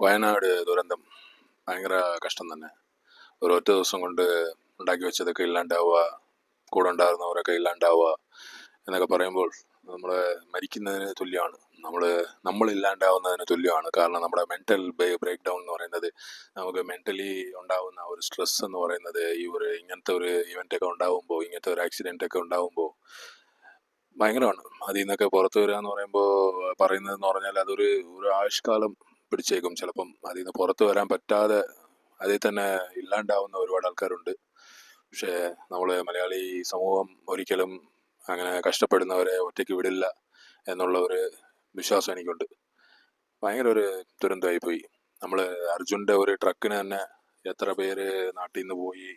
വയനാട് ദുരന്തം ഭയങ്കര കഷ്ടം തന്നെ. ഒരൊറ്റ ദിവസം കൊണ്ട് ഉണ്ടാക്കി വെച്ചതൊക്കെ ഇല്ലാണ്ടാവുക കൂടെ ഉണ്ടായിരുന്നവരൊക്കെ ഇല്ലാണ്ടാവുക എന്നൊക്കെ പറയുമ്പോൾ നമ്മൾ മരിക്കുന്നതിന് തുല്യമാണ്. നമ്മൾ ഇല്ലാണ്ടാവുന്നതിന് തുല്യമാണ്. കാരണം നമ്മുടെ മെന്റൽ ബ്രേക്ക് ഡൗൺ എന്ന് പറയുന്നത് നമുക്ക് മെന്റലി ഉണ്ടാവുന്ന ഒരു സ്ട്രെസ് എന്ന് പറയുന്നത് ഈ ഒരു ഇങ്ങനത്തെ ഒരു ഇവന്റ് ഒക്കെ ഉണ്ടാവുമ്പോൾ ഇങ്ങനത്തെ ഒരു ആക്സിഡന്റ് ഒക്കെ ഉണ്ടാവുമ്പോൾ ഭയങ്കരമാണ്. അതിൽ നിന്നൊക്കെ പുറത്തു വരിക എന്ന് പറയുമ്പോൾ പറയുന്നതെന്ന് പറഞ്ഞാൽ അതൊരു ഒരു ആയുഷ്കാലം പിടിച്ചേക്കും. ചിലപ്പം അതിൽ നിന്ന് പുറത്തു വരാൻ പറ്റാതെ അതിൽ തന്നെ ഇല്ലാണ്ടാവുന്ന ഒരുപാട് ആൾക്കാരുണ്ട്. പക്ഷേ നമ്മൾ മലയാളി സമൂഹം ഒരിക്കലും അങ്ങനെ കഷ്ടപ്പെടുന്നവരെ ഒറ്റയ്ക്ക് വിടില്ല എന്നുള്ള ഒരു വിശ്വാസം എനിക്കുണ്ട്. ഭയങ്കര ഒരു ദുരന്തമായി പോയി നമ്മൾ അർജുന്റെ ഒരു ട്രക്കിന് തന്നെ എത്ര പേര് നാട്ടിൽ നിന്ന് പോയി?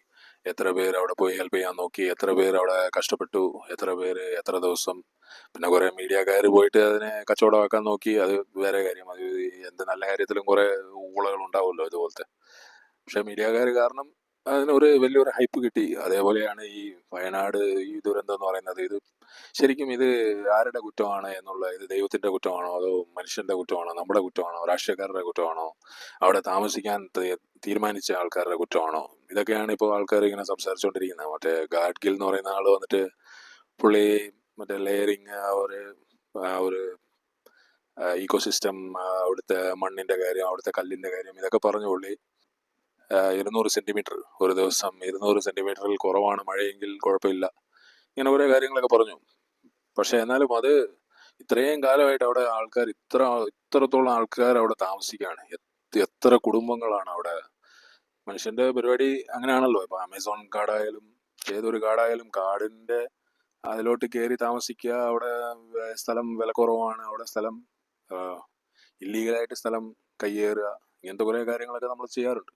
എത്ര പേര് അവിടെ പോയി ഹെൽപ്പ് ചെയ്യാൻ നോക്കി എത്ര പേര് അവിടെ കഷ്ടപ്പെട്ടു എത്ര പേര് എത്ര ദിവസം. പിന്നെ കുറെ മീഡിയക്കാർ പോയിട്ട് അതിനെ കച്ചവടമാക്കാൻ നോക്കി അത് വേറെ കാര്യം. അത് എന്ത് നല്ല കാര്യത്തിലും കുറെ ഊളകൾ ഉണ്ടാവുമല്ലോ ഇതുപോലത്തെ. പക്ഷെ മീഡിയക്കാർ കാരണം അതിനൊരു വലിയൊരു ഹൈപ്പ് കിട്ടി. അതേപോലെയാണ് ഈ വയനാട് ഈ ദുരന്തം എന്ന് പറയുന്നത്. ഇത് ശരിക്കും ഇത് ആരുടെ കുറ്റമാണ് എന്നുള്ള ഇത് ദൈവത്തിന്റെ കുറ്റമാണോ അതോ മനുഷ്യന്റെ കുറ്റമാണോ നമ്മുടെ കുറ്റമാണോ രാഷ്ട്രീയക്കാരുടെ കുറ്റമാണോ അവിടെ താമസിക്കാൻ തീരുമാനിച്ച ആൾക്കാരുടെ കുറ്റമാണോ? ഇതൊക്കെയാണ് ഇപ്പോൾ ആൾക്കാർ ഇങ്ങനെ സംസാരിച്ചുകൊണ്ടിരിക്കുന്നത് മറ്റേ ഗാഡ്ഗിൽ എന്ന് പറയുന്ന ആൾ വന്നിട്ട് പുള്ളി മറ്റേ ലെയറിങ് ഒരു ഒരു ഈക്കോസിസ്റ്റം അവിടുത്തെ മണ്ണിന്റെ കാര്യം അവിടുത്തെ കല്ലിന്റെ കാര്യം ഇതൊക്കെ പറഞ്ഞു പുള്ളി. ഇരുന്നൂറ് സെന്റിമീറ്റർ ഒരു ദിവസം. ഇരുന്നൂറ് സെന്റിമീറ്ററിൽ കുറവാണ്. മഴയെങ്കിൽ കുഴപ്പമില്ല. ഇങ്ങനെ ഓരോ കാര്യങ്ങളൊക്കെ പറഞ്ഞു. പക്ഷേ എന്നാലും അത് ഇത്രയും കാലമായിട്ട് അവിടെ ആൾക്കാർ ഇത്ര ഇത്രത്തോളം ആൾക്കാർ അവിടെ താമസിക്കുകയാണ് എത്ര കുടുംബങ്ങളാണ് അവിടെ മനുഷ്യന്റെ പരിപാടി അങ്ങനെയാണല്ലോ. ഇപ്പൊ ആമസോൺ കാടായാലും ഏതൊരു കാടായാലും കാടിന്റെ അതിലോട്ട് കയറി താമസിക്കുക. അവിടെ സ്ഥലം വില കുറവാണ്. അവിടെ സ്ഥലം ഇല്ലീഗലായിട്ട് സ്ഥലം കയ്യേറുക. ഇങ്ങനത്തെ കുറെ കാര്യങ്ങളൊക്കെ നമ്മൾ ചെയ്യാറുണ്ട്.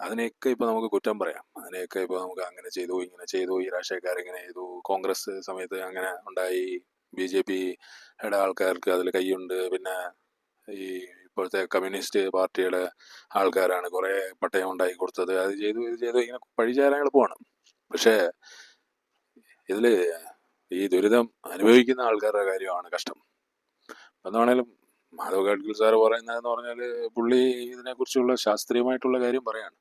അതിനെയൊക്കെ ഇപ്പൊ നമുക്ക് കുറ്റം പറയാം. അതിനെയൊക്കെ ഇപ്പൊ നമുക്ക് അങ്ങനെ ചെയ്തു ഇങ്ങനെ ചെയ്തു ഈ രാഷ്ട്രീയക്കാർ ഇങ്ങനെ ചെയ്തു. കോൺഗ്രസ് സമയത്ത് അങ്ങനെ ഉണ്ടായി. ബി ജെ പിയുടെ ആൾക്കാർക്ക് അതിൽ കൈയുണ്ട്. പിന്നെ ഈ ഇപ്പോഴത്തെ കമ്മ്യൂണിസ്റ്റ് പാർട്ടിയുടെ ആൾക്കാരാണ് കുറേ പട്ടയം ഉണ്ടാക്കി കൊടുത്തത്. അത് ചെയ്തു ഇത് ചെയ്തു ഇങ്ങനെ പഴിചാരാൻ എളുപ്പമാണ് പക്ഷേ ഇതിൽ ഈ ദുരിതം അനുഭവിക്കുന്ന ആൾക്കാരുടെ കാര്യമാണ് കഷ്ടം. എന്നാണേലും മാധവ് ഗാഡ്ഗിൽ സാർ പറയുന്നതെന്ന് പറഞ്ഞാൽ പുള്ളി ഇതിനെക്കുറിച്ചുള്ള ശാസ്ത്രീയമായിട്ടുള്ള കാര്യം പറയാണ്.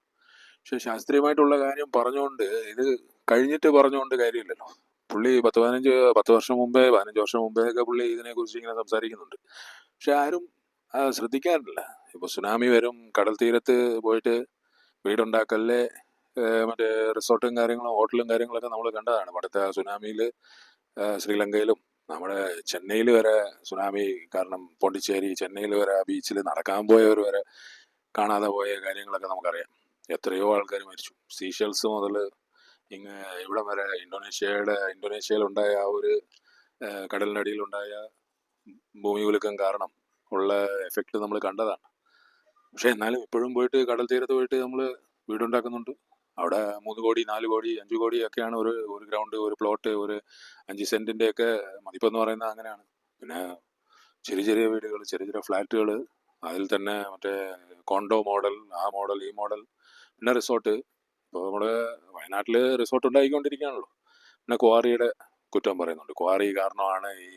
പക്ഷെ ശാസ്ത്രീയമായിട്ടുള്ള കാര്യം പറഞ്ഞുകൊണ്ട് ഇത് കഴിഞ്ഞിട്ട് പറഞ്ഞുകൊണ്ട് കാര്യമില്ലല്ലോ. പുള്ളി പത്ത് പതിനഞ്ച് പത്ത് വർഷം മുമ്പേ പതിനഞ്ച് വർഷം മുമ്പേ ഒക്കെ പുള്ളി ഇതിനെക്കുറിച്ച് ഇങ്ങനെ സംസാരിക്കുന്നുണ്ട്. പക്ഷെ ആരും ശ്രദ്ധിക്കാറില്ല. ഇപ്പൊ സുനാമി വരും കടൽ തീരത്ത് പോയിട്ട് വീടുണ്ടാക്കല്ലേ മറ്റേ റിസോർട്ടും കാര്യങ്ങളും ഹോട്ടലും കാര്യങ്ങളൊക്കെ നമ്മൾ കണ്ടതാണ്. അടുത്ത സുനാമിയിൽ ശ്രീലങ്കയിലും നമ്മുടെ ചെന്നൈയിൽ വരെ സുനാമി കാരണം പോണ്ടിച്ചേരി ചെന്നൈയിൽ വരെ ബീച്ചിൽ നടക്കാൻ പോയവർ വരെ കാണാതെ പോയ കാര്യങ്ങളൊക്കെ നമുക്കറിയാം. എത്രയോ ആൾക്കാർ മരിച്ചു. സീഷൽസ് മുതൽ ഇങ്ങ് ഇവിടെ വരെ ഇന്തോനേഷ്യയുടെ ഇന്തോനേഷ്യയിലുണ്ടായ ആ ഒരു കടലിനടിയിലുണ്ടായ ഭൂമി ഉലുക്കം കാരണം ഉള്ള എഫക്റ്റ് നമ്മൾ കണ്ടതാണ്. പക്ഷെ എന്നാലും ഇപ്പോഴും പോയിട്ട് കടൽ തീരത്ത് പോയിട്ട് നമ്മൾ വീടുണ്ടാക്കുന്നുണ്ട്. അവിടെ മൂന്ന് കോടി നാല് കോടി അഞ്ച് കോടി ഒക്കെയാണ് ഒരു ഒരു ഗ്രൗണ്ട് ഒരു പ്ലോട്ട് ഒരു അഞ്ച് സെന്റിന്റെ ഒക്കെ മതിപ്പെന്ന് പറയുന്നത് അങ്ങനെയാണ്. പിന്നെ ചെറിയ ചെറിയ വീടുകൾ ചെറിയ ചെറിയ ഫ്ലാറ്റുകൾ അതിൽ തന്നെ മറ്റേ കോണ്ടോ മോഡൽ ആ മോഡൽ ഈ മോഡൽ പിന്നെ റിസോർട്ട് ഇപ്പോൾ നമ്മുടെ വയനാട്ടിൽ റിസോർട്ട് ഉണ്ടായിക്കൊണ്ടിരിക്കുകയാണല്ലോ. പിന്നെ ക്വാറിയുടെ കുറ്റം പറയുന്നുണ്ട്. ക്വാറി കാരണമാണ് ഈ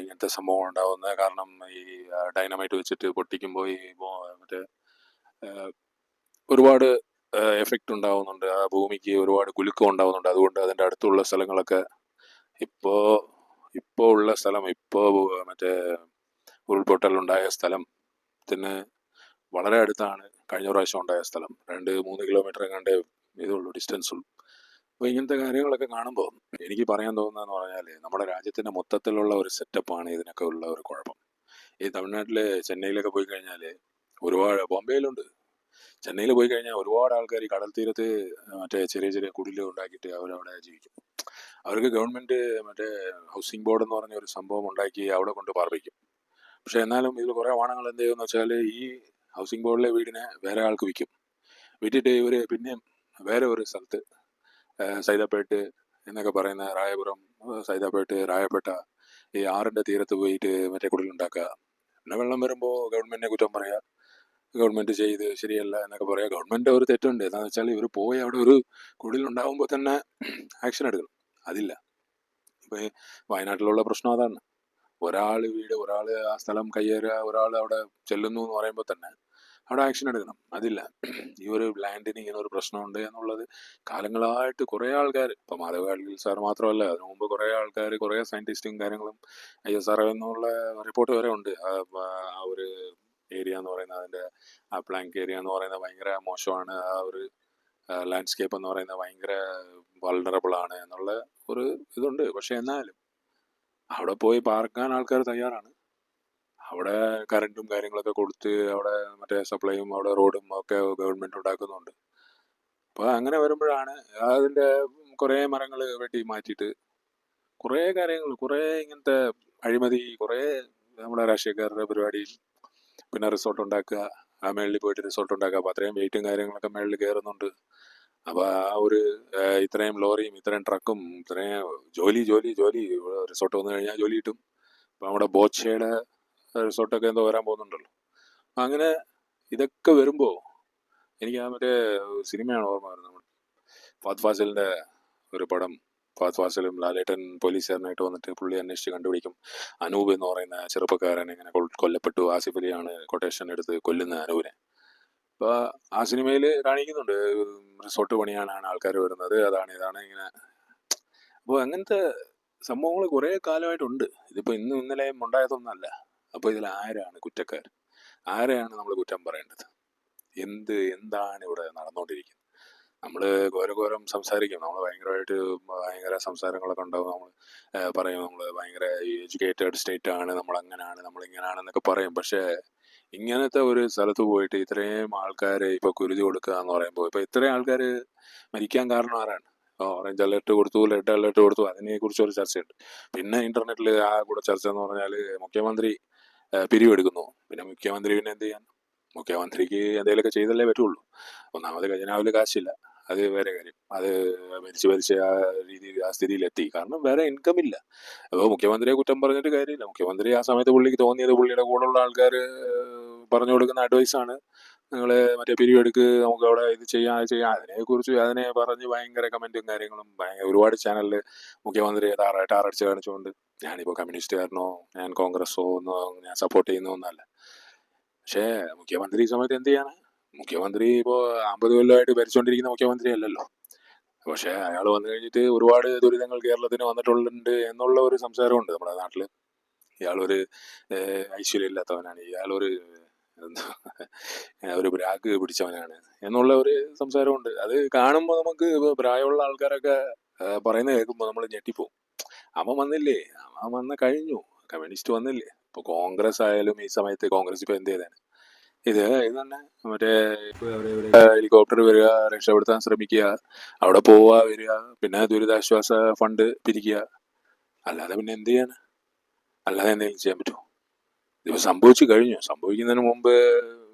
ഇങ്ങനത്തെ സംഭവം ഉണ്ടാവുന്നത് കാരണം ഈ ഡൈനമൈറ്റ് വെച്ചിട്ട് പൊട്ടിക്കുമ്പോൾ ഈ മറ്റേ ഒരുപാട് എഫക്റ്റ് ഉണ്ടാവുന്നുണ്ട്. ആ ഭൂമിക്ക് ഒരുപാട് കുലുക്കം ഉണ്ടാകുന്നുണ്ട് അതുകൊണ്ട് അതിന്റെ അടുത്തുള്ള സ്ഥലങ്ങളൊക്കെ ഇപ്പോൾ ഇപ്പോൾ ഉള്ള സ്ഥലം ഇപ്പോൾ മറ്റേ ഉരുൾപൊട്ടൽ ഉണ്ടായ സ്ഥലത്തിന് വളരെ അടുത്താണ്. കഴിഞ്ഞ പ്രാവശ്യം ഉണ്ടായ സ്ഥലം. രണ്ട് മൂന്ന് കിലോമീറ്റർ എങ്ങാണ്ട് ഇതുള്ളൂ ഡിസ്റ്റൻസ് ഉള്ളൂ. അപ്പോൾ ഇങ്ങനത്തെ കാര്യങ്ങളൊക്കെ കാണുമ്പോൾ എനിക്ക് പറയാൻ തോന്നുന്നതെന്ന് പറഞ്ഞാൽ നമ്മുടെ രാജ്യത്തിന്റെ മൊത്തത്തിലുള്ള ഒരു സെറ്റപ്പാണ് ഇതിനൊക്കെ ഉള്ള ഒരു കുഴപ്പം. ഈ തമിഴ്നാട്ടിലെ ചെന്നൈയിലൊക്കെ പോയി കഴിഞ്ഞാൽ ഒരുപാട് ബോംബെയിലുണ്ട്. ചെന്നൈയിൽ പോയി കഴിഞ്ഞാൽ ഒരുപാട് ആൾക്കാർ ഈ കടൽ തീരത്ത് മറ്റേ ചെറിയ ചെറിയ കുടിലുകൾ ഉണ്ടാക്കിയിട്ട് അവരവിടെ ജീവിക്കും. അവർക്ക് ഗവൺമെന്റ് മറ്റേ ഹൗസിംഗ് ബോർഡ് എന്ന് പറഞ്ഞ ഒരു സംഭവം ഉണ്ടാക്കി അവിടെ കൊണ്ട് പാർപ്പിക്കും. പക്ഷെ എന്നാലും ഇതിൽ കുറേ വാണങ്ങൾ എന്ത് ചെയ്യുമെന്ന് വെച്ചാൽ ഈ ഹൗസിംഗ് ബോർഡിലെ വീടിനെ വേറെ ആൾക്ക് വിൽക്കും. വിറ്റിട്ട് ഇവർ പിന്നെയും വേറെ ഒരു സ്ഥലത്ത് സൈതാപ്പേട്ട് എന്നൊക്കെ പറയുന്ന റായപുരം സൈതാപ്പേട്ട് രായപ്പെട്ട ഈ ആറിന്റെ തീരത്ത് പോയിട്ട് മറ്റേ കുടിലുണ്ടാക്കുക പിന്നെ വെള്ളം വരുമ്പോൾ ഗവൺമെന്റിനെ കുറ്റം പറയുക ഗവൺമെന്റ് ചെയ്ത് ശരിയല്ല എന്നൊക്കെ പറയുക ഗവൺമെന്റ് ഒരു തെറ്റുണ്ട്. എന്താണെന്ന് വെച്ചാൽ ഇവർ പോയി അവിടെ ഒരു കുടിലുണ്ടാകുമ്പോൾ തന്നെ ആക്ഷൻ എടുക്കണം. അതില്ല. ഇപ്പൊ വയനാട്ടിലുള്ള പ്രശ്നം അതാണ്. ഒരാൾ വീട് ഒരാൾ ആ സ്ഥലം കയ്യേറുക ഒരാൾ അവിടെ ചെല്ലുന്നു എന്ന് പറയുമ്പോൾ തന്നെ അവിടെ ആക്ഷൻ എടുക്കണം. അതില്ല. ഈ ഒരു ലാൻഡിന് ഇങ്ങനെ ഒരു പ്രശ്നമുണ്ട് എന്നുള്ളത് കാലങ്ങളായിട്ട് കുറേ ആൾക്കാർ ഇപ്പം മാധവ് ഗാഡ്ഗിൽ സാർ മാത്രമല്ല അതിനു മുമ്പ് കുറേ ആൾക്കാർ കുറേ സയന്റിസ്റ്റും കാര്യങ്ങളും ഐ എസ് ആർ എന്നുള്ള റിപ്പോർട്ട് വരെ ഉണ്ട്. ആ ആ ഒരു ഏരിയ എന്ന് പറയുന്നത് അതിന്റെ ആ പ്ലാങ്ക് ഏരിയ എന്ന് പറയുന്നത് ഭയങ്കര മോശമാണ്. ആ ഒരു ലാൻഡ്സ്കേപ്പ് എന്ന് പറയുന്നത് ഭയങ്കര വൾണറബിൾ ആണ് എന്നുള്ള ഒരു ഇതുണ്ട്. പക്ഷെ എന്നാലും അവിടെ പോയി പാർക്കാൻ ആൾക്കാർ തയ്യാറാണ്. അവിടെ കറണ്ടും കാര്യങ്ങളൊക്കെ കൊടുത്ത് അവിടെ മറ്റേ സപ്ലൈയും അവിടെ റോഡും ഒക്കെ ഗവൺമെന്റ് ഉണ്ടാക്കുന്നുണ്ട്. അപ്പോൾ അങ്ങനെ വരുമ്പോഴാണ് അതിന്റെ കുറേ മരങ്ങൾ വെട്ടി മാറ്റിയിട്ട് കുറേ കാര്യങ്ങൾ കുറേ ഇങ്ങനത്തെ അഴിമതി കുറേ നമ്മുടെ രാഷ്ട്രീയക്കാരുടെ പരിപാടി പിന്നെ റിസോർട്ട് ഉണ്ടാക്കുക ആ മേളിൽ പോയിട്ട് റിസോർട്ട് ഉണ്ടാക്കുക. അപ്പോൾ അത്രയും വെയിറ്റും കാര്യങ്ങളൊക്കെ മേളിൽ കയറുന്നുണ്ട്. അപ്പോൾ ആ ഒരു ഇത്രയും ലോറിയും ഇത്രയും ട്രക്കും ഇത്രയും ജോലി ജോലി ജോലി. റിസോർട്ട് വന്നു കഴിഞ്ഞാൽ ജോലി കിട്ടും. അപ്പോൾ നമ്മുടെ ബോച്ചയുടെ റിസോർട്ടൊക്കെ എന്തോ വരാൻ പോകുന്നുണ്ടല്ലോ. അങ്ങനെ ഇതൊക്കെ വരുമ്പോൾ എനിക്ക് ആ മറ്റേ സിനിമയാണ് ഓർമ്മ വരുന്നത്. ഫാത് ഫാസിലിന്റെ ഒരു പടം. ഫാത് ഫാസിലും ലാലേട്ടൻ പോലീസുകാരനായിട്ട് വന്നിട്ട് പുള്ളി അന്വേഷിച്ച് കണ്ടുപിടിക്കും. അനൂപ് എന്ന് പറയുന്ന ചെറുപ്പക്കാരൻ ഇങ്ങനെ കൊല്ലപ്പെട്ടു. ആസിഫ് അലിയാണ് കൊട്ടേഷൻ എടുത്ത് കൊല്ലുന്ന അനൂപിനെ. അപ്പോൾ ആ സിനിമയിൽ കാണിക്കുന്നുണ്ട്. റിസോർട്ട് പണിയാനാണ് ആൾക്കാർ വരുന്നത്. അതാണ് ഇതാണ് ഇങ്ങനെ. അപ്പോൾ അങ്ങനത്തെ സംഭവങ്ങൾ കുറേ കാലമായിട്ടുണ്ട്. ഇതിപ്പോൾ ഇന്നും ഇന്നലെയും ഉണ്ടായതൊന്നല്ല അപ്പോൾ ഇതിൽ ആരാണ് കുറ്റക്കാർ ആരെയാണ് നമ്മൾ കുറ്റം പറയേണ്ടത്? എന്ത് എന്താണ് ഇവിടെ നടന്നുകൊണ്ടിരിക്കുന്നത് നമ്മൾ ഘോരഘോരം സംസാരിക്കും. നമ്മൾ ഭയങ്കരമായിട്ട് ഭയങ്കര സംസാരങ്ങളൊക്കെ ഉണ്ടാവും. നമ്മൾ പറയും നമ്മൾ ഭയങ്കര എഡ്യൂക്കേറ്റഡ് സ്റ്റേറ്റ് ആണ് നമ്മൾ അങ്ങനെയാണ് നമ്മൾ ഇങ്ങനെയാണെന്നൊക്കെ പറയും. പക്ഷേ ഇങ്ങനത്തെ ഒരു സ്ഥലത്ത് പോയിട്ട് ഇത്രയും ആൾക്കാരെ ഇപ്പൊ കുരുതി കൊടുക്കുക എന്ന് പറയുമ്പോൾ ഇപ്പൊ ഇത്രയും ആൾക്കാർ മരിക്കാൻ കാരണം ആരാണ്? ഓറഞ്ച് അലർട്ട് കൊടുത്തു റെഡ് അലർട്ട് കൊടുത്തു. അതിനെ കുറിച്ച് ഒരു ചർച്ചയുണ്ട്. പിന്നെ ഇന്റർനെറ്റിൽ ആ കൂടെ ചർച്ച എന്ന് പറഞ്ഞാൽ മുഖ്യമന്ത്രി പിരിവെടുക്കുന്നു. പിന്നെ മുഖ്യമന്ത്രി പിന്നെ എന്ത് ചെയ്യാൻ? മുഖ്യമന്ത്രിക്ക് എന്തെങ്കിലുമൊക്കെ ചെയ്തല്ലേ പറ്റുള്ളൂ. ഒന്നാമത് ഖജനാവിൽ കാശില്ല. അത് വേറെ കാര്യം. അത് മരിച്ചു മരിച്ച ആ രീതിയിൽ ആ സ്ഥിതിയിലെത്തി. കാരണം വേറെ ഇൻകം ഇല്ല. അപ്പോൾ മുഖ്യമന്ത്രിയെ കുറ്റം പറഞ്ഞിട്ട് കാര്യമില്ല. മുഖ്യമന്ത്രി ആ സമയത്ത് പുള്ളിക്ക് തോന്നിയത് പുള്ളിയുടെ കൂടെയുള്ള ആൾക്കാർ പറഞ്ഞു കൊടുക്കുന്ന അഡ്വൈസാണ് നിങ്ങൾ മറ്റേ പിരിവെടുക്ക് നമുക്ക് അവിടെ ഇത് ചെയ്യാം അത് ചെയ്യാം. അതിനെക്കുറിച്ച് അതിനെ പറഞ്ഞ് ഭയങ്കര കമന്റും കാര്യങ്ങളും ഭയങ്കര ഒരുപാട് ചാനലിൽ മുഖ്യമന്ത്രി താറായിട്ട് ടാറടിച്ച് കാണിച്ചുകൊണ്ട് ഞാനിപ്പോൾ കമ്മ്യൂണിസ്റ്റുകാരനോ ഞാൻ കോൺഗ്രസ്സോ ഒന്നോ ഞാൻ സപ്പോർട്ട് ചെയ്യുന്ന ഒന്നല്ല. പക്ഷേ മുഖ്യമന്ത്രി ഈ സമയത്ത് എന്ത് ചെയ്യാണ്? മുഖ്യമന്ത്രി ഇപ്പോൾ അമ്പത് കൊല്ലമായിട്ട് ഭരിച്ചുകൊണ്ടിരിക്കുന്ന മുഖ്യമന്ത്രി അല്ലല്ലോ. പക്ഷേ അയാൾ വന്നു കഴിഞ്ഞിട്ട് ഒരുപാട് ദുരിതങ്ങൾ കേരളത്തിന് വന്നിട്ടുണ്ട് എന്നുള്ള ഒരു സംസാരമുണ്ട് നമ്മുടെ നാട്ടിൽ ഇയാളൊരു ഐശ്വര്യം ഐശ്വര്യമില്ലാത്തവനാണ്. ഇയാളൊരു ഒരു ബ്രാക്ക് പിടിച്ചവനാണ്. എന്നുള്ള ഒരു സംസാരമുണ്ട്. അത് കാണുമ്പോൾ നമുക്ക് പ്രായമുള്ള ആൾക്കാരൊക്കെ പറയുന്ന കേൾക്കുമ്പോൾ നമ്മൾ ഞെട്ടിപ്പോവും. അവൻ വന്നില്ലേ? അവൻ വന്ന കഴിഞ്ഞു. കമ്മ്യൂണിസ്റ്റ് വന്നില്ലേ? ഇപ്പൊ കോൺഗ്രസ് ആയാലും ഈ സമയത്ത് കോൺഗ്രസ് ഇപ്പൊ എന്ത് ചെയ്തേനെ? ഇത് ഇത് തന്നെ മറ്റേ ഹെലികോപ്റ്റർ വരിക രക്ഷപ്പെടുത്താൻ ശ്രമിക്കുക അവിടെ പോവുക വരിക പിന്നെ ദുരിതാശ്വാസ ഫണ്ട് പിരിക്കുക. അല്ലാതെ പിന്നെ എന്ത് ചെയ്യാൻ അല്ലാതെ എന്തെങ്കിലും ചെയ്യാൻ പറ്റുമോ? ഇതിപ്പോ സംഭവിച്ചു കഴിഞ്ഞു. സംഭവിക്കുന്നതിന് മുമ്പ്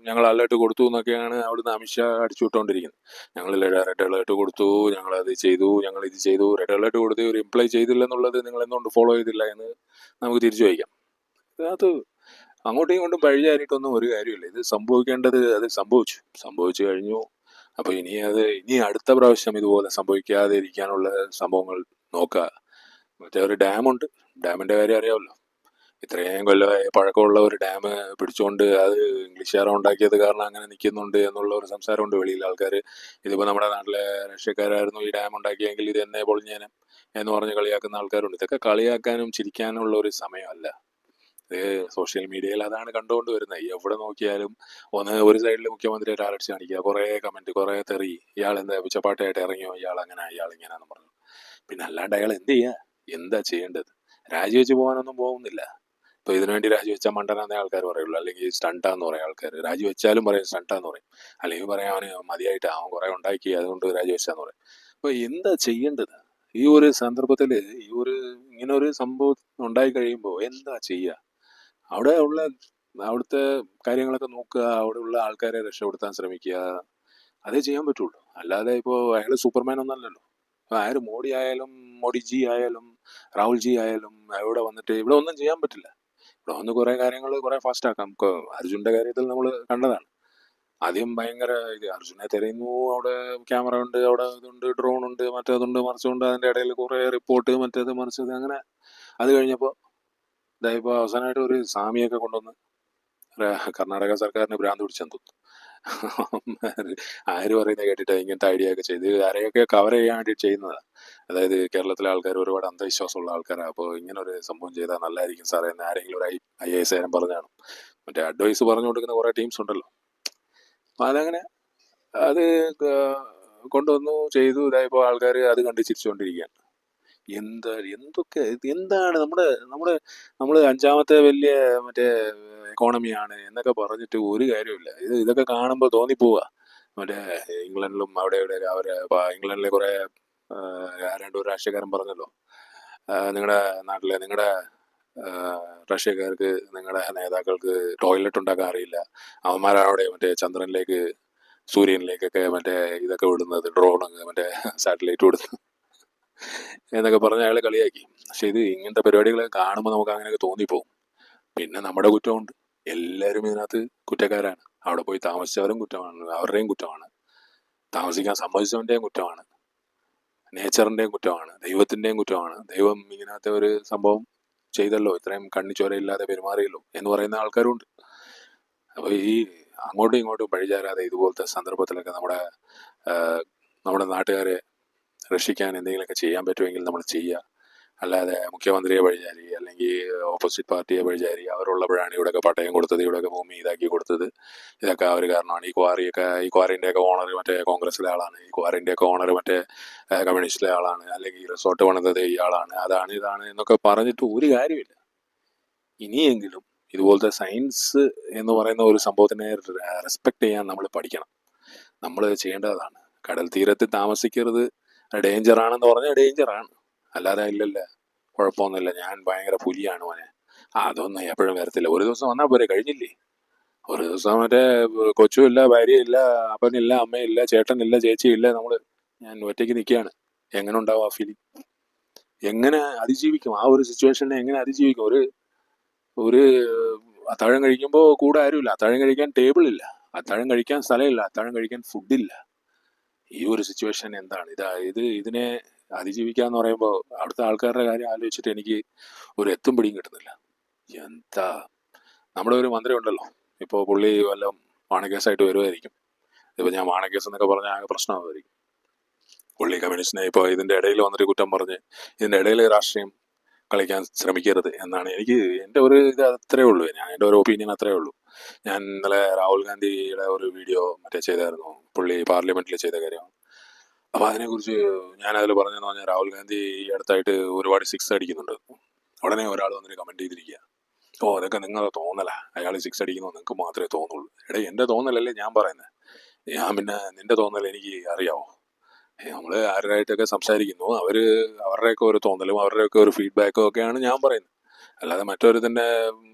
ഞങ്ങൾ അലേർട്ട് കൊടുത്തു എന്നൊക്കെയാണ് അവിടുന്ന് അമിത്ഷാ അടിച്ചു വിട്ടുകൊണ്ടിരിക്കുന്നത് ഞങ്ങൾ റെഡ് അലേർട്ട് കൊടുത്തു. ഞങ്ങൾ അത് ചെയ്തു. ഞങ്ങൾ ഇത് ചെയ്തു. റെഡ് അലേർട്ട് കൊടുത്ത് ഒരു ഇംപ്ലൈ ചെയ്തില്ല എന്നുള്ളത് നിങ്ങൾ എന്തുകൊണ്ട് ഫോളോ ചെയ്തില്ല എന്ന് നമുക്ക് തിരിച്ചു വയ്ക്കാം അത് അങ്ങോട്ടും ഇങ്ങോട്ടും പഴിചാരിയിട്ടൊന്നും ഒരു കാര്യമില്ല ഇത് സംഭവിക്കേണ്ടത് അത് സംഭവിച്ചു. സംഭവിച്ചു കഴിഞ്ഞു. അപ്പോൾ ഇനി അത് ഇനി അടുത്ത പ്രാവശ്യം ഇതുപോലെ സംഭവിക്കാതെ ഇരിക്കാനുള്ള സംഭവങ്ങൾ നോക്കുക. മറ്റേ ഒരു ഡാമുണ്ട് ഡാമിന്റെ കാര്യം അറിയാമല്ലോ. ഇത്രയും കൊല്ലമായി പഴക്കമുള്ള ഒരു ഡാം പിടിച്ചുകൊണ്ട് അത് ഇംഗ്ലീഷുകാർ ഉണ്ടാക്കിയത് കാരണം അങ്ങനെ നിൽക്കുന്നുണ്ട് എന്നുള്ള ഒരു സംസാരമുണ്ട് വെളിയിൽ. ആൾക്കാർ ഇതിപ്പോൾ നമ്മുടെ നാട്ടിലെ രക്ഷക്കാരായിരുന്നു ഈ ഡാം ഉണ്ടാക്കിയെങ്കിൽ ഇത് എന്നെ പൊളിഞ്ഞേനെ എന്ന് പറഞ്ഞ് കളിയാക്കുന്ന ആൾക്കാരുണ്ട്. ഇതൊക്കെ കളിയാക്കാനും ചിരിക്കാനുള്ള ഒരു സമയമല്ല. ഇത് സോഷ്യൽ മീഡിയയിൽ അതാണ് കണ്ടുകൊണ്ട് വരുന്നത്. എവിടെ നോക്കിയാലും ഒന്ന് ഒരു സൈഡിൽ മുഖ്യമന്ത്രി ടാരടിച്ച് കാണിക്കുക. കുറേ കമന്റ് കുറേ തെറി. ഇയാൾ എന്താ പിച്ചപ്പാട്ടായിട്ട് ഇറങ്ങിയോ? ഇയാൾ അങ്ങനെ ഇയാൾ ഇങ്ങനെയാന്ന് പറഞ്ഞു. പിന്നെ അല്ലാണ്ട് അയാൾ എന്ത് ചെയ്യുക എന്താ ചെയ്യേണ്ടത്? രാജിവെച്ച് പോകാനൊന്നും പോകുന്നില്ല. ഇപ്പൊ ഇതിനുവേണ്ടി രാജിവെച്ച മണ്ടനാന്നേ ആൾക്കാർ പറയുള്ളൂ. അല്ലെങ്കിൽ സ്റ്റണ്ടാന്ന് പറയും ആൾക്കാർ രാജിവെച്ചാലും പറയും സ്റ്റണ്ടാന്ന് പറയും. അല്ലെങ്കിൽ പറയാം അവന് മതിയായിട്ട് അവൻ കുറെ ഉണ്ടാക്കി അതുകൊണ്ട് രാജിവെച്ചാന്ന് പറയും. അപ്പോൾ എന്താ ചെയ്യേണ്ടത്? ഈ ഒരു സന്ദർഭത്തിൽ ഈ ഒരു ഇങ്ങനെ ഒരു സംഭവം ഉണ്ടായി കഴിയുമ്പോൾ എന്താ ചെയ്യുക അവിടെ ഉള്ള അവിടുത്തെ കാര്യങ്ങളൊക്കെ നോക്കുക അവിടെ ഉള്ള ആൾക്കാരെ രക്ഷപ്പെടുത്താൻ ശ്രമിക്കുക അതേ ചെയ്യാൻ പറ്റുള്ളൂ. അല്ലാതെ ഇപ്പോൾ അയാൾ സൂപ്പർമാൻ ഒന്നല്ലല്ലോ. ആര് മോഡി ആയാലും മോഡിജി ആയാലും രാഹുൽജി ആയാലും ഇവിടെ വന്നിട്ട് ഇവിടെ ഒന്നും ചെയ്യാൻ പറ്റില്ല. ഇവിടെ കുറേ കാര്യങ്ങൾ കുറെ ഫാസ്റ്റ് ആക്കാം. അർജുന്റെ കാര്യത്തിൽ നമ്മൾ കണ്ടതാണ്. ആദ്യം ഭയങ്കര ഇത് അർജുനെ തിരയുന്നു. അവിടെ ക്യാമറ ഉണ്ട് അവിടെ ഇതുണ്ട് ഡ്രോൺ ഉണ്ട് മറ്റേതുണ്ട് മറിച്ചുണ്ട് അതിന്റെ ഇടയിൽ കുറേ റിപ്പോർട്ട് മറ്റേത് മറിച്ചത് അങ്ങനെ അത് കഴിഞ്ഞപ്പോൾ ഇതാ ഇപ്പോൾ അവസാനമായിട്ട് ഒരു സ്വാമിയൊക്കെ കൊണ്ടുവന്ന് കർണാടക സർക്കാരിന് ഭ്രാന്ത് പിടിച്ചെന്ന് തോന്നുന്നു ആര് പറയുന്ന കേട്ടിട്ട് ഇങ്ങനത്തെ ഐഡിയ ഒക്കെ ചെയ്ത് ആരെയൊക്കെ കവർ ചെയ്യാൻ വേണ്ടി ചെയ്യുന്നതാണ് അതായത് കേരളത്തിലെ ആൾക്കാർ ഒരുപാട് അന്ധവിശ്വാസമുള്ള ആൾക്കാരാണ് അപ്പോൾ ഇങ്ങനെ ഒരു സംഭവം ചെയ്താൽ നല്ലതായിരിക്കും സാറേ എന്ന് ആരെങ്കിലും ഒരു ഐ ഐ എസ് ആരും പറഞ്ഞാണ് മറ്റേ അഡ്വൈസ് പറഞ്ഞു കൊടുക്കുന്ന കുറേ ടീംസ് ഉണ്ടല്ലോ. അതങ്ങനെ അത് കൊണ്ടുവന്നു ചെയ്തു. ഇതായപ്പോൾ ആൾക്കാർ അത് കണ്ട് ചിരിച്ചുകൊണ്ടിരിക്കുകയാണ് എന്താ എന്തൊക്കെ എന്താണ് നമ്മുടെ നമ്മുടെ നമ്മൾ അഞ്ചാമത്തെ വലിയ മറ്റേ എക്കോണമിയാണ് എന്നൊക്കെ പറഞ്ഞിട്ട് ഒരു കാര്യമില്ല ഇത് ഇതൊക്കെ കാണുമ്പോൾ തോന്നിപ്പോവുക മറ്റേ ഇംഗ്ലണ്ടിലും അവിടെ ഇവിടെ അവരെ ഇംഗ്ലണ്ടിലെ കുറെ രണ്ടു രാഷ്ട്രീയക്കാരൻ പറഞ്ഞല്ലോ. നിങ്ങളുടെ നാട്ടിലെ നിങ്ങളുടെ റഷ്യക്കാർക്ക് നിങ്ങളുടെ നേതാക്കൾക്ക് ടോയ്ലറ്റ് ഉണ്ടാക്കാൻ അറിയില്ല. അവന്മാരവിടെ മറ്റേ ചന്ദ്രനിലേക്ക് സൂര്യനിലേക്കൊക്കെ മറ്റേ ഇതൊക്കെ വിടുന്നത് ഡ്രോണ് മറ്റേ സാറ്റലൈറ്റ് വിടുന്നത്. എന്നൊക്കെ പറഞ്ഞ് അയാളെ കളിയാക്കി. പക്ഷെ ഇത് ഇങ്ങനത്തെ പരിപാടികളൊക്കെ കാണുമ്പോൾ നമുക്ക് അങ്ങനെയൊക്കെ തോന്നിപ്പോവും. പിന്നെ നമ്മുടെ കുറ്റമുണ്ട്. എല്ലാവരും ഇതിനകത്ത് കുറ്റക്കാരാണ്. അവിടെ പോയി താമസിച്ചവരും കുറ്റമാണ്. അവരുടെയും കുറ്റമാണ്. താമസിക്കാൻ സമ്മതിച്ചവന്റെയും കുറ്റമാണ്. നേച്ചറിന്റെയും കുറ്റമാണ്. ദൈവത്തിന്റെയും കുറ്റമാണ്. ദൈവം ഇങ്ങനത്തെ ഒരു സംഭവം ചെയ്തല്ലോ. ഇത്രയും കണ്ണിച്ചോരയില്ലാതെ പെരുമാറിയല്ലോ എന്ന് പറയുന്ന ആൾക്കാരുണ്ട്. അപ്പോൾ ഈ അങ്ങോട്ടും ഇങ്ങോട്ടും പഴിചാരാതെ ഇതുപോലത്തെ സന്ദർഭത്തിലൊക്കെ നമ്മുടെ നമ്മുടെ നാട്ടുകാരെ രക്ഷിക്കാൻ എന്തെങ്കിലുമൊക്കെ ചെയ്യാൻ പറ്റുമെങ്കിൽ നമ്മൾ ചെയ്യുക. അല്ലാതെ മുഖ്യമന്ത്രിയെ വഴിചാരി അല്ലെങ്കിൽ ഓപ്പോസിറ്റ് പാർട്ടിയെ വഴിചാരി അവരുള്ളപ്പോഴാണ് ഇവിടെയൊക്കെ പട്ടയം കൊടുത്തത് ഇവിടെയൊക്കെ ഭൂമി ഇതാക്കി കൊടുത്തത്. ഇതൊക്കെ അവർ കാരണമാണ്. ഈ ക്വാറിയൊക്കെ ഈ ക്വാറിന്റെയൊക്കെ ഓണർ മറ്റേ കോൺഗ്രസിലെ ആളാണ്. ഈ ക്വാറിന്റെയൊക്കെ ഓണർ മറ്റേ ആ, കമ്മ്യൂണിസ്റ്റിലെ ആളാണ്. അല്ലെങ്കിൽ റിസോർട്ട് പണിതത് ഇയാളാണ് അതാണ് ഇതാണ് എന്നൊക്കെ പറഞ്ഞിട്ട് ഒരു കാര്യമില്ല. ഇനിയെങ്കിലും ഇതുപോലത്തെ സയൻസ് എന്ന് പറയുന്ന ഒരു സംഭവത്തിനെ റെസ്പെക്ട് ചെയ്യാൻ നമ്മൾ പഠിക്കണം. നമ്മൾ ചെയ്യേണ്ടതാണ്. കടൽ തീരത്ത് താമസിക്കരുത്. ഡേഞ്ചർ ആണെന്ന് പറഞ്ഞാൽ ആണ്. അല്ലാതെ ഇല്ലല്ല. കുഴപ്പമൊന്നുമില്ല. ഞാൻ ഭയങ്കര പുലിയാണ് മോനെ. അതൊന്നും എപ്പോഴും വരത്തില്ല. ഒരു ദിവസം വന്നാൽ പോരെ കഴിഞ്ഞില്ലേ? ഒരു ദിവസം മറ്റേ കൊച്ചുമില്ല ഭാര്യയില്ല അപ്പനില്ല അമ്മയില്ല ചേട്ടനില്ല ചേച്ചിയില്ല നമ്മൾ ഞാൻ ഒറ്റയ്ക്ക് നിൽക്കുകയാണ്. എങ്ങനെ ഉണ്ടാവും ആ ഫീലിംഗ് എങ്ങനെ അതിജീവിക്കും? ആ ഒരു സിറ്റുവേഷനെ എങ്ങനെ അതിജീവിക്കും? ഒരു ഒരു അത്താഴം കഴിക്കുമ്പോൾ കൂടെ ആരുമില്ല. അത്താഴം കഴിക്കാൻ ടേബിളില്ല അത്താഴം കഴിക്കാൻ സ്ഥലമില്ല. അത്താഴം കഴിക്കാൻ ഫുഡില്ല ഈ ഒരു സിറ്റുവേഷൻ എന്താണ്? ഇതാ ഇത് ഇതിനെ അതിജീവിക്കാന്ന് പറയുമ്പോൾ അവിടുത്തെ ആൾക്കാരുടെ കാര്യം ആലോചിച്ചിട്ട് എനിക്ക് ഒരു എത്തും പിടിയും കിട്ടുന്നില്ല. എന്താ? നമ്മുടെ ഒരു മന്ത്രി ഉണ്ടല്ലോ. ഇപ്പോൾ പുള്ളി വല്ല വാണക്കേസായിട്ട് വരുമായിരിക്കും ഇപ്പോൾ ഞാൻ വാണക്കേസ് എന്നൊക്കെ പറഞ്ഞാൽ ആകെ പ്രശ്നമാകുമായിരിക്കും പുള്ളി കമ്മ്യൂണിസ്റ്റിനെ ഇപ്പോൾ ഇതിന്റെ ഇടയിൽ വന്നിട്ട് കുറ്റം പറഞ്ഞ് ഇതിന്റെ ഇടയിൽ രാഷ്ട്രീയം കളിക്കാൻ ശ്രമിക്കരുത് എന്നാണ് എനിക്ക് എന്റെ ഒരു ഇത് അത്രേ ഉള്ളൂ. ഞാൻ എന്റെ ഒരു ഒപ്പീനിയൻ അത്രേ ഉള്ളൂ. ഞാൻ ഇന്നലെ രാഹുൽ ഗാന്ധിയുടെ ഒരു വീഡിയോ മറ്റേ ചെയ്തായിരുന്നു. പുള്ളി പാർലമെന്റിൽ ചെയ്ത കാര്യം. അപ്പൊ അതിനെക്കുറിച്ച് ഞാൻ അതിൽ പറഞ്ഞെന്ന് പറഞ്ഞാൽ രാഹുൽ ഗാന്ധി അടുത്തായിട്ട് ഒരുപാട് സിക്സ് അടിക്കുന്നുണ്ട്. ഉടനെ ഒരാൾ വന്നിട്ട് കമന്റ് ചെയ്തിരിക്കുക. ഓ അതൊക്കെ നിങ്ങൾ തോന്നല. അയാൾ സിക്സ് അടിക്കുന്നു നിങ്ങൾക്ക് മാത്രമേ തോന്നുള്ളൂ. എടേ എന്റെ തോന്നലല്ലേ ഞാൻ പറയുന്നത് ഞാൻ പിന്നെ നിന്റെ തോന്നൽ എനിക്ക് അറിയാവോ? നമ്മൾ ആരുമായിട്ടൊക്കെ സംസാരിക്കുന്നു. അവർ അവരുടെയൊക്കെ ഒരു തോന്നലും അവരുടെയൊക്കെ ഒരു ഫീഡ്ബാക്കും ഒക്കെയാണ് ഞാൻ പറയുന്നത്. അല്ലാതെ മറ്റൊരുത്തന്റെ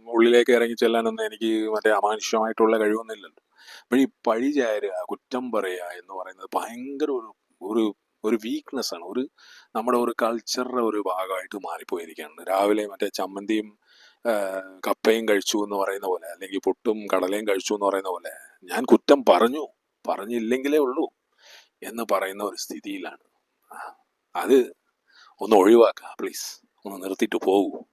ഉള്ളിലേക്ക് ഇറങ്ങി ചെല്ലാനൊന്നും എനിക്ക് മറ്റേ അമാനുഷ്യമായിട്ടുള്ള കഴിവൊന്നുമില്ലല്ലോ. അപ്പോൾ ഈ പഴി ചാരുക കുറ്റം പറയുക എന്ന് പറയുന്നത് ഭയങ്കര ഒരു ഒരു ഒരു വീക്ക്നെസ് ആണ്. ഒരു നമ്മുടെ ഒരു കൾച്ചറുടെ ഒരു ഭാഗമായിട്ട് മാറിപ്പോയിരിക്കുകയാണ് രാവിലെ മറ്റേ ചമ്മന്തിയും കപ്പയും കഴിച്ചു എന്ന് പറയുന്ന പോലെ അല്ലെങ്കിൽ പുട്ടും കടലയും കഴിച്ചു എന്ന് പറയുന്ന പോലെ ഞാൻ കുറ്റം പറഞ്ഞു. പറഞ്ഞില്ലെങ്കിലേ ഉള്ളൂ. എന്ന് പറയുന്ന ഒരു സ്ഥിതിയിലാണ്. അത് ഒന്ന് ഒഴിവാക്കുക പ്ലീസ് ഒന്ന് നിർത്തിയിട്ട് പോകൂ.